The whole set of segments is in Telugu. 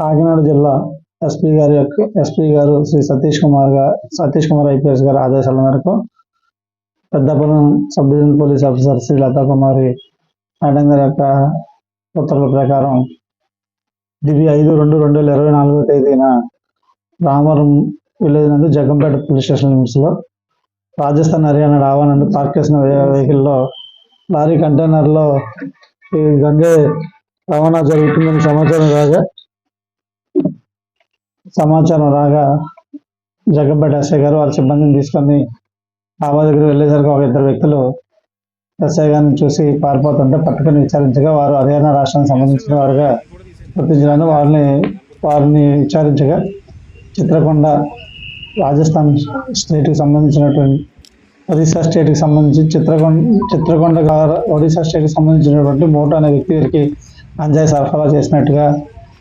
కాకినాడ జిల్లా ఎస్పీ గారి యొక్క ఎస్పీ గారు శ్రీ సతీష్ కుమార్ గారు సతీష్ కుమార్ ఐపీఎస్ గారి ఆదేశాల మేరకు Peddapuram sub division police officer Shri Latha Kumari madam గారి యొక్క ఉత్తర్వుల ప్రకారం ఇది ఐదు రెండు రెండు వేల ఇరవై నాలుగో తేదీన రామవరం విలేజ్ నందు జగంపేట పోలీస్ స్టేషన్ లిమిట్స్లో రాజస్థాన్ హర్యానా డావా నందు పార్క్ చేసిన వెహికల్లో లారీ కంటైనర్లో ఈ గంగే రవాణా జరుగుతుందని సమాచారం రాగా సమాచారం రాగా జగ్గంపేట ఎస్ఐ గారు వారి సిబ్బందిని తీసుకొని డాబా దగ్గర వెళ్ళేసరికి ఒక ఇద్దరు వ్యక్తులు ఎస్ఐ గారిని చూసి పారిపోతుంటే పట్టుకొని విచారించగా వారు హర్యానా రాష్ట్రానికి సంబంధించిన వారుగా గుర్తించడానికి వారిని వారిని విచారించగా చిత్రకొండ రాజస్థాన్ స్టేట్కి సంబంధించినటువంటి ఒడిశా స్టేట్కి సంబంధించి చిత్రకొండ చిత్రకొండ ఒడిశా స్టేట్కి సంబంధించినటువంటి మోటో అనే వ్యక్తి వీరికి అంజాయి సరఫరా చేసినట్టుగా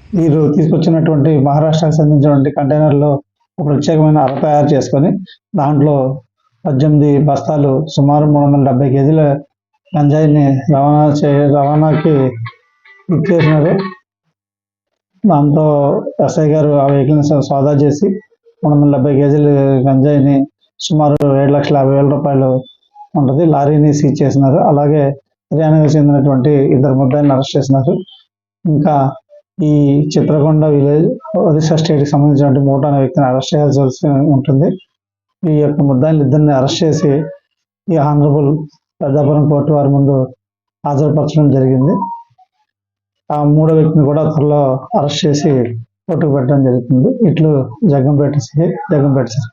వీరు తీసుకొచ్చినటువంటి మహారాష్ట్రకు సంబంధించినటువంటి కంటైనర్లో ఒక ప్రత్యేకమైన అర తయారు చేసుకొని దాంట్లో పద్దెనిమిది బస్తాలు సుమారు మూడు వందల డెబ్బై కేజీల గంజాయిని రవాణా చే రవాణాకి ఇచ్చేసినారు దాంతో ఎస్ఐ గారు ఆ వెహికల్ని సోదా చేసి మూడు వందల డెబ్బై కేజీల గంజాయిని సుమారు ఏడు లక్షల యాభై వేల రూపాయలు ఉంటుంది. లారీని సీజ్ చేసినారు. అలాగే హర్యానాకు చెందినటువంటి ఇద్దరు ముద్దాయిని అరెస్ట్ చేసినారు. ఇంకా ఈ చిత్రకొండ విలేజ్ ఒరిస్సా స్టేట్కి సంబంధించినటువంటి మూట అనే వ్యక్తిని అరెస్ట్ చేయాల్సి ఉంటుంది. ఈ యొక్క ముద్దాయిలు ఇద్దరిని అరెస్ట్ చేసి ఈ ఆనరబుల్ పెద్దాపురం కోర్టు వారి ముందు హాజరుపరచడం జరిగింది. ఆ మూడో వ్యక్తిని కూడా త్వరలో అరెస్ట్ చేసి కోర్టుకు పెట్టడం జరుగుతుంది. ఇట్లు జగ్గంపేట సిఐ జగ్గంపేట సార్